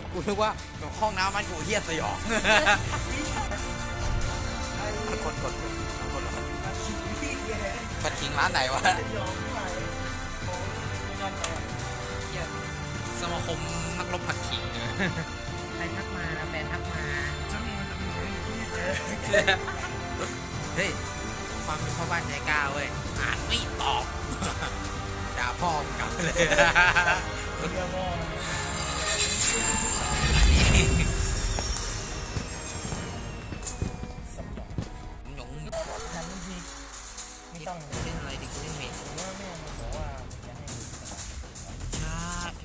ำกูนึกว่าห้องน้ำมันกูเฮียสยองกดกดกดปัดทิ้งร้านไหนวะสมาคมนักรบผัดขิงเนี่ยใครทักมาแฟนทักมาเฮ้ยความเป็นพ่อบ้านใจกล้าเว้ยอ่านไม่ตอบด่าพ่อมึงกลับเลย หยงไม่ต้องเล่นอะไรดิกูเล่นเมดผมว่าแม่มันบอกว่าจะให้ใช่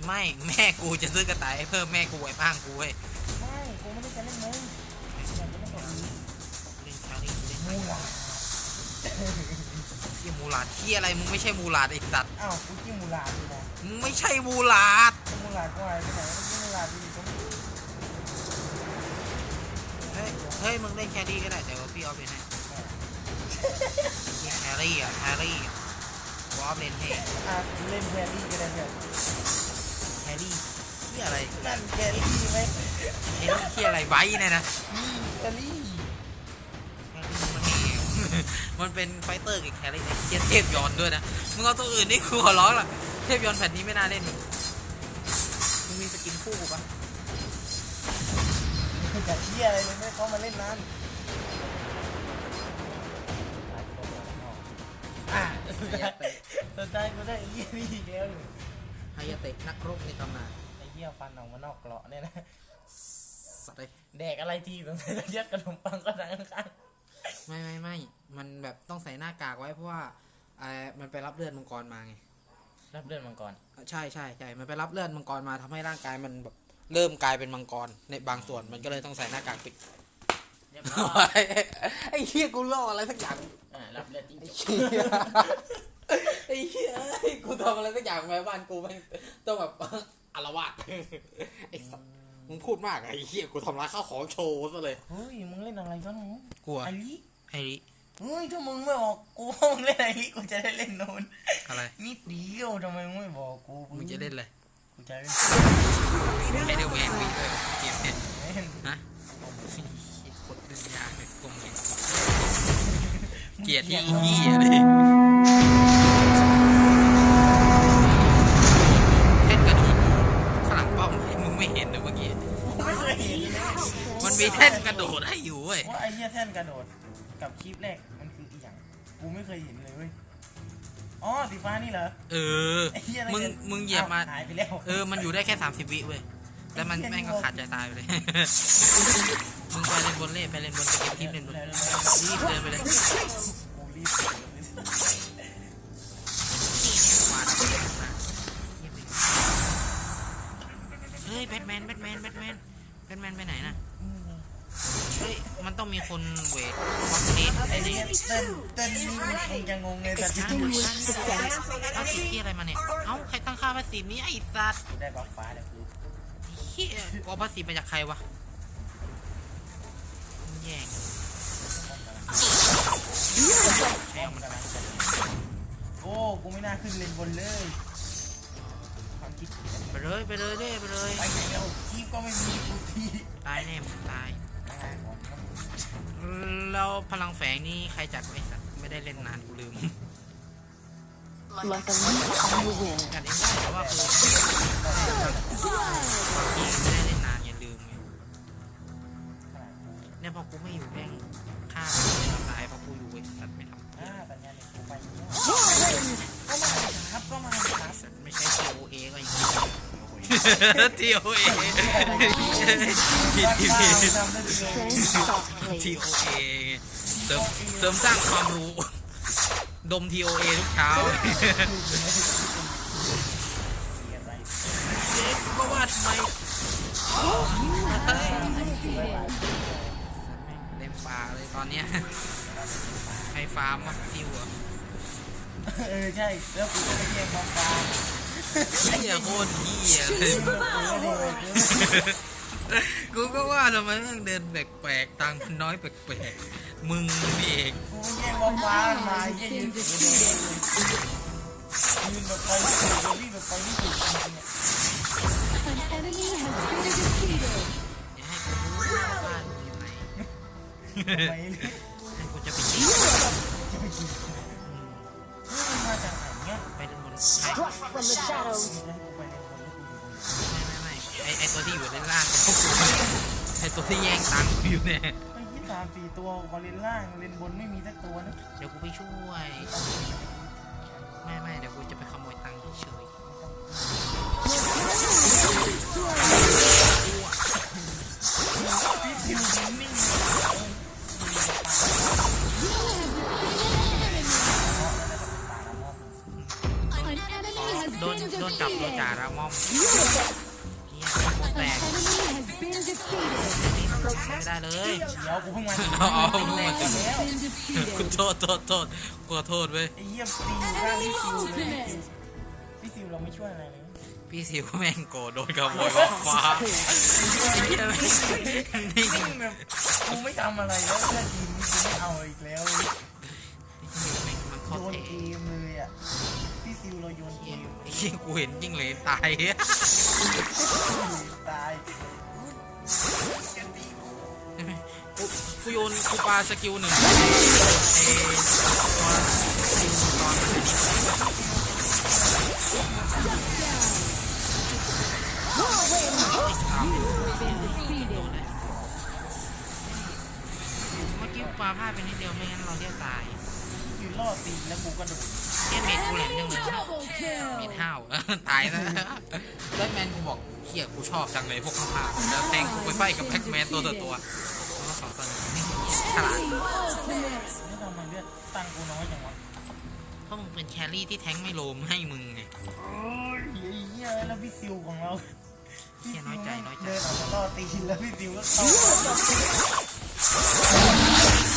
ไม่แม่กูจะซื้อกระต่ายให้เพิ่มแม่กูไว้บ้างกูเว้ยไม่กูไม่ได้จะเล่นมึงอยากจะเล่นกับมึงเล่นชาลิงเล่นมูลาที่มูลาดที่อะไรมึงไม่ใช่มูลาดไอ้สัตว์อ้าวกูจิ้มมูลาดีนะมึงไม่ใช่มูลาดจิ้มมูลาก็อะไรไปไหนก็จิ้มมูล เฮ้ยเฮ้ยมึงเล่นแครี่ก็ได้แต่ว่าพี่ออฟเล่นให้แครี่อะแครี่วอฟเล่นให้อะเล่นแครี่ก็ได้เพื่อนแครี่ที่อะไรนั่นแครี่ไหมแครี่ที่อะไรไว้เนี่ยนะแครี่แครี่มันนี่มันเป็นไฟเตอร์กับแครี่เนี่ยเทียเทพยอนด้วยนะมึงเอาตัวอื่นนี่กูขอร้องล่ะเทพยอนแผ่นนี้ไม่น่าเล่นมึงมีสกินคู่กูปะ จะเที่ยอะไรเลยไม่เขามาเล่นนั้นอะสุดท้ายสุดท้ายกูได้ไอ้เหี้ยนี่อีกแล้วเลยไฮยาเตะนักรบในตำนานไอ้เหี้ยฟันออกมานอกเกราะเนี่ยนะ สัตว์เลยแดกอะไรทีสงสัยจะยัดขนมปังก็ดังข้างไม่ไม่ไม่มันแบบต้องใส่หน้ากากไว้เพราะว่าเอ่อมันไปรับเลือดมังกรมาไงรับเลือดมังกรใช่ใช่ใช่มันไปรับเลือดมังกรมาทำให้ร่างกายมันแบบ เริ่มกลายเป็นมังกรในบางส่วนมันก็เลยต้องใส่หน้ากากปิดเรียบร้อยไอ้เหี้ยกูล่ออะไรสักอย่างอ่ารับเลือดจริงไอ้เหี้ยไอ้เหี้ยไอ้กูทำอะไรสักอย่างไปบ้านกูไม่งต้องแบบอารวาสไอ้สัสมึงพูดมากอะไอ้เหี้ยกูทำร้ายข้าวของโชว์ซะเลยเฮ้ยมึงเล่นอะไรวะหนูกลัวไอริไอ้ริเฮ้ยถ้ามึงไม่บอกกูว่ามึงเล่นไอริกูจะได้เล่นโน้นอะไรนิดเดียวทำไมมึงไม่บอกกูมึงจะเล่นเลย กูจะเล่นไอเดอร์แมนวีเออเกมเนี่ยเล่นฮะกดดึงยาในกลมเนี่ยเกลียดที่อีเหี้ยเลยเท่นกระดูกข้างหลังป้อมมึงไม่เห็นเลยเมื่อกี้ไม่เคยเห็นเลยมันมีแท่นกระโดดให้อยู่เว้ยว่าไอ้เหี้ยแท่นกระโดดกับคลิปแรกมันคืออีหยังกูไม่เคยเห็นเลยเว้ย อ๋อสีฟ้านี่เหรอ เออ ไอ้เหี้ยอะไรมึงกันมึงเหยียบมา อ้วหายไปแล้วเออ มันอยู่ได้แค่สามสิบวิเว้ย แล้วมันแม่งก็ขาดใจตายไปเลย มึงไปเล่นบนเล่ไปเล่นบนไปเก็บทิปเล่นบนรีบเดินไปเลยกูรีบมาดับมาเฮ้ยแบทแมนแบทแมนแบทแมนแบทแมนไปไหนน่ะ เฮ้ยมันต้องมีคนเวทคอมเพลตไอ้ไอ้เหี้นี่ยเต้นเต้นนี่มันคงจะงงไงแต่จริงภาษีที่อะไรมาเนี่ย เอ้าใครตั้งค่าภาษีนี้ไอ้สัตว์ๆกูได้บัฟฟ้าแล้วกูเฮียเอาภาษีมาจากใครวะแย่งแย่งมันไปโอ้กูไม่น่าขึ้นเลนบนเลยความคิดไปเลยไปเลยเด้ไปเลยไปไหนแล้วคีบก็ไม่มีกูทีตายแน่มึงตาย ตายก่อนครับแล้วพลังแฝงนี่ใครจัดไว้สัตว์ไม่ได้เล่นนานกูลืม Like a leaf on the wind. จัดเองได้แต่ว่าคือที่ไม่ได้เล่นนานอย่าลืมไงเนี่ยพอกูไม่อยู่แม่งฆ่าตัวตายเพราะกูอยู่ไอ้สัตว์ไม่ทำ TOA ผิดผิดผิดทำได้ดี Friends softly. TOA เสริมเสริมสร้างความรู้ ดม TOA ทุกเช้าอะไรเจ๊ก็ว่าทำไมเต็มป่าเลยตอนเนี้ยไฟฟาร์มวะซิวเหรอะเออใช่ แล้วกูก็ไปเรียกมองกลา เฮียโคตรเฮียเลยกูก็ว่าทำไมแม่งเดินแปลกๆต่างคนน้อยแปลกๆมึงเด็กูแย่งบ้ามาเย็นยืนแบบไปไม่ถูกยืนแบบไปไม่ถูกจริงๆไปเลยกูจะไปยิงจะไปยิงมาจากไหนเนี่ยไปด้านบนใช่ from the shadows. ไอไหนไม่ไม่ไอตัวที่อยู่ด้านล่างพวกกูไอตัวที่แย่งตังค์กูอยู่เนี่ยไอ้ยี่สามสี่ตัวพอเลนล่างเลนบนไม่มีสักตัวนะเดี๋ยวกูไปช่วย ไม่ไม่เดี๋ยวกูจะไปขโมยตังค์เฉยพี่ทิวนิ่ โดน been โดนจับโดน defeated. จ่าระม่อมเฮียโคตรแต An ก enemy has been defeated. ไม่ได้เลยเดี๋ยวกูเพิ่งมาเอาเอาเพิ่งมาแล้ว Been defeated. กูโทษโทษโทษกูขอโทษเว้ยไอ้เหี้ยตีร่างพี่ซิวเลยพี่ซิวเราไม่ช่วยอะไรเลยพี่สิวแม่งโกรธโดนขโมยบอกฟ้าเฮียแม่งนิ่งนิ่งแบบกูไม่ทำอะไรแล้วเพื่อนทีมนี้กูไม่เอาอีกแล้วแม่งมันโคโยตรนเท่เกมเลยอะ พี่ซิวเราโยนเกมเฮียกูเห็นยิ่งเลยตายตายกูกูโยนกูปาสกิลหนึ่งไอ้ตัวสกิลตอนมันนี้เมื่อกี้กูปาพลาดไปนิดเดียวไม่งั้นเราเรียกตายยืนล่อตีแล้วกูก็โดด เฮียเมดกูแหลมจังเลยเม kill. ดห้าวตายนะแบทแมนกูบอกเฮียกูชอบจังเลยพวกข้าวๆแล้วแทงกูไปไฟกับแบ็คแมนตัวต่อตัวแล้วสองตัวนี้นี่ฉลาด Ultimate. แล้วทำไมเลือดตังกูน้อยจังวะเพราะมึงเป็นแครี่ที่แทงไม่โลมให้มึงไงโอ้ยเหี้ยแล้วพี่ซิวของเราเหี้ยน้อยใจน้อยใจเดินออกมาล่อตีแล้วพี่ซิวก็เข้า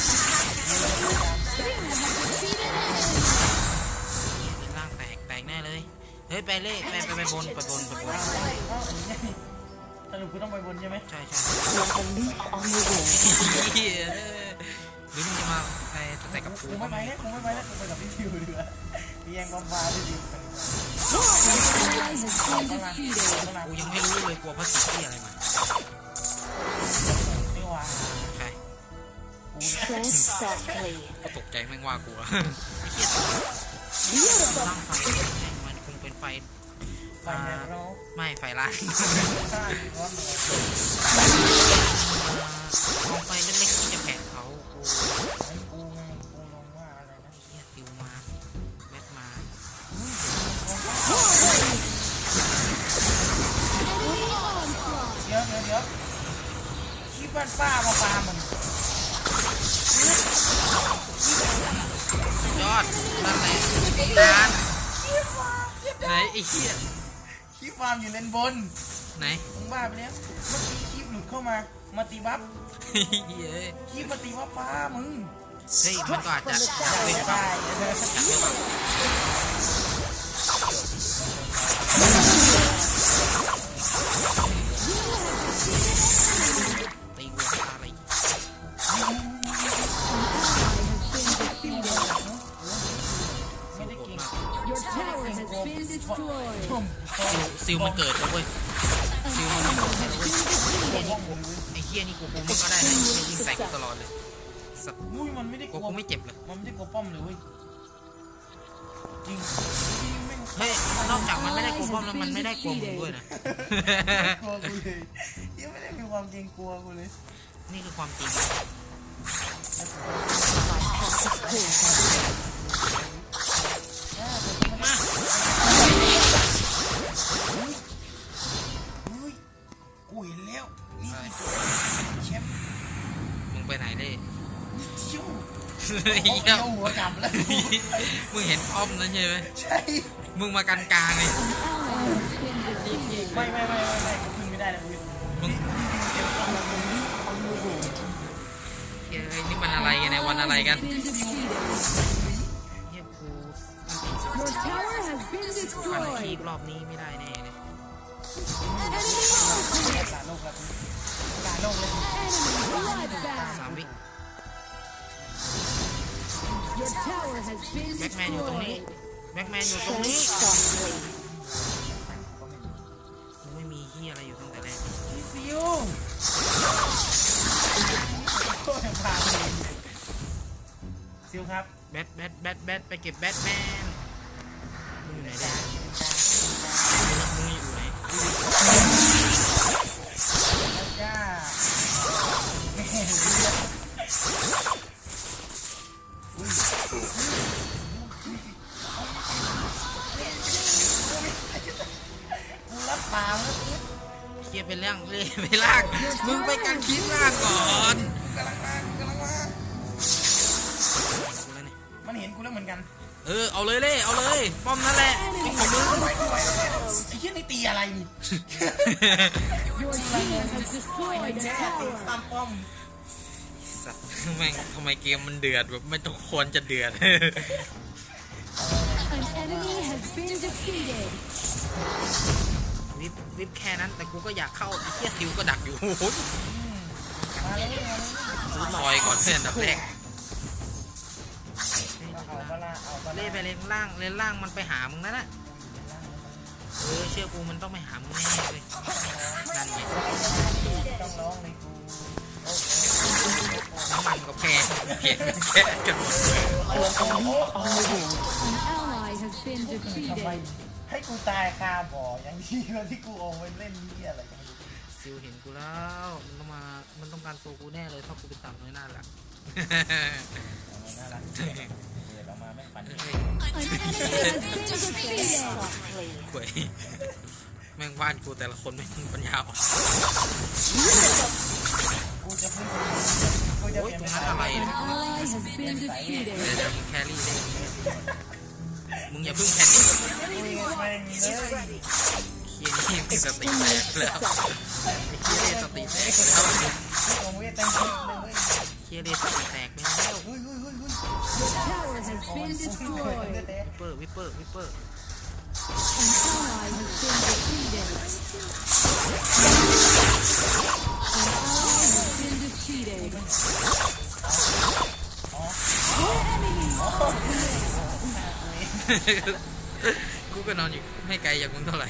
ฮ้ยไปเล่ไปไปไปบนไปบนไปบนเอาไอ้เหี้ยสรุปกูต้องไปบนใช่ไหมใช่ใช่ You're the leap on the wing. เหี้ยหรือมึงจะมาไปสแต็กกับกูกูไม่ไปแล้วกูไม่ไปแล้วกูไปกับพี่ซิวดีกว่าพี่แย่งความฟ้าพี่ซิวกัน An enemy has been ต้องมา defeated. ต้องมากูยังไม่รู้เลยกลัวพระสิทธิ์ที่อะไรมาไม่ว่าใช่กู Tread softly. ก็ตกใจแม่งว่ากูอะไอ้เหี้ย Beautiful. ร่างไฟแม่งมันคงเป็นไฟไฟแนวไม่ไฟล่างข้างร้อนเลยกองไฟเล็กๆที่จะแผดเขากูไอ้กูไงกูลงว่าอะไรนะเหี้ยฟิวมาแบทมา Enemy onslaught. เดี๋ยวเดี๋ยวเดี๋ยวคิดบ้านป้ามาปามันยอดนั่นแหละนาน ไหนไอ้เหี้ยคลิปฟาร์มอยู่เลนบนไหนมึงบ้าไปแล้วเมื่อกี้คลิปหลุดเข้ามา มาตีบัฟเฮ้ยเอ้ยคลิปมาตีบัฟฟ้ามึงเฮ้ยมันก็อาจจะได้เป็นได้ตี ทุ่มซิลมันเกิดแล้วเว้ยซิลมันเกิดแล้วเว้ยห้องมึงไอ้เฮียนี่กูกูมันก็ได้นะไอ้ยิงแตกตลอดเลยสัตว์อุ้ยมันไม่ได้กกูลัวกูไม่เจ็บเลยมันไม่ได้กลัวป้อมเลยเว้ยจริงแม่งเฮ้ยนอกจากมันไม่ได้กลัวป้อมแล้วมันไม่ได้กลัวมึงด้วยนะ กลัวกูเลยยังไม่ได้มีความเกรงกลัวกูเลยนี่คือความจริงม นี่คือแชมป์มึงไปไหนเลยชิวเฮ้ยเอาเหี้ยเอาหัวกลับแล้วมึงเห็นป้อมนั้นใช่ไหมใช่มึงมากันกลางเลยไม่ไม่ไม่ไม่ไม่กูขึ้นไม่ได้เลยกูมึง On the wing. เฮ้ยนี่มันอะไรกันเนี่ยวันอะไรกัน Been defeated. เฮียกู Your tower has been ฟันที destroyed. รอบนี้ไม่ได้แน่เลาโลกแล้วตาโลกเลยสามวิ Your tower has been แบ็กแมนอยู่ตรงนี้ destroyed. แบ็กแมนอยู่ตรงนี้ ไม่มีเฮียอะไรอยู่ตั้งแต่แรกซิวโคตรพาเลครับ แบทแบทแบทแบทไปเก็บแบทแมนมึงอยู่ไหนเด้ เคลียร์เป็นเรื่องเลยไปล่าง มึงไปกันคลิปล่างก่อนกำลังมากำลังมากูแล้วนี่มันเห็นกูแล้วเหมือนกัน เออ เอาเลยเล่เอาเลย ป้อมนั่นแหละเป็นของมึงไอ้เหี้ยนี่ตีอะไรนี่ Your team has destroyed a ตี tower. ตามป้อมสัตว์แม่งทำไมเกมมันเดือดแบบไม่ต้องควรจะเดือด An enemy has been defeated. วิบวิบแค่นั้นแต่กูก็อยากเข้าไอ้เหี้ยซิวก็ดักอยู่โอ้โหมาเลยมาเลยซื้อลอยก่อนเพื่อนอันดับแรกเอาบาลาเอาบาเล่ลาไปเลนล่างเลนล่างมันไปหามึงนั่นแหละเออเชื่อกูมันต้องไปหามึงแน่ๆเลยนั่นไงต้องร้องเลยกูน้ำมันก็แพงเพียงแค่กันหมดเลย An ally has been ทำไม defeated. ให้กูตายคาบ่ออย่างที่วันที่กูเอาไปเล่นนี่อะไรกันไม่รู้ซิวเห็นกูแล้ว มันต้องมา มันต้องการตัวกูแน่เลยถ้ากูเป็นต่ำน้อยหน้าหลักเอาน่ารักเปิดออกมาแม่งฝันเห็น An enemy has been defeated. ข่วยแม่งบ้านกูแต่ละคนแม่งปัญญาอ่อนกูจะพึ่งกูจะโอ้ยเปลี่ยนตรงเป็นนั้นอะอะไรไร An ally has been เดี๋ยว defeated. เดี๋ยวมึงแครี่ได้ มึงอย่าเพิ่งแพนิคเคียนี่มีสติแตกแล้วเคียนี่สติแตกแล้วเคียนี่สติแตกไปแล้ว tower has been destroyed. วิปเปอร์วิปเปอร์วิปเปอร์ An ally has been defeated. An ally has been defeated. Your enemy กูก็นอนอยู่ไม่ไกลจากมึงเท่าไหร่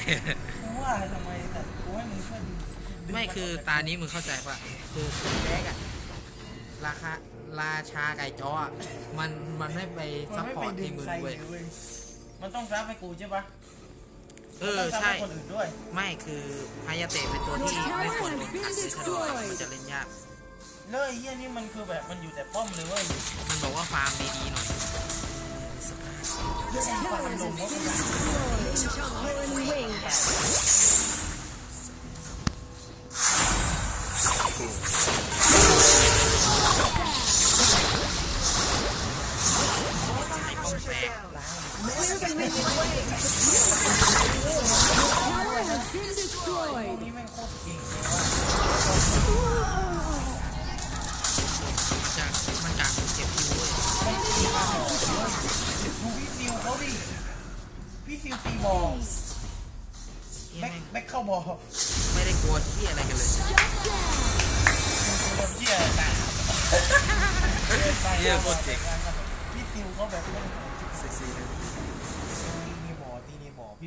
กูว่าทำไมแต่กูให้มึงช่วยดึงไม่คือตานี้มึงเข้าใจปะคือแบ็กอะราคาราชาไก่จ้ออะมันมันไม่ไปมัซันพไม่พอไปร์ตดึทีงมมึงใครเว้ยเลยเว้ยมันต้องรับให้กูใช่ปะเออมันต้องรับใช่ให้คนอื่นด้วย ไม่คือฮายาเตะเป็นตัวที่ไม่ควรโดนตัดด้วยชะโดดมันจะเล่นยาก แล้วไอ้เหี้ยนี่มันคือแบบมันอยู่แต่ป้อมเลยเว้ย มันบอกว่าฟาร์มดีๆหน่อย Your tower has been destroyed. Your wing. บอลเหี้ยแบ็คแม่งแบ็คเข้าบอลไม่ได้กลัวที่อะไรกันเลยกูเชี่ยตายเหี้ยโคตรเจ๋งพี่ซิวเขาแบบเล่นเซ็กซี่เลย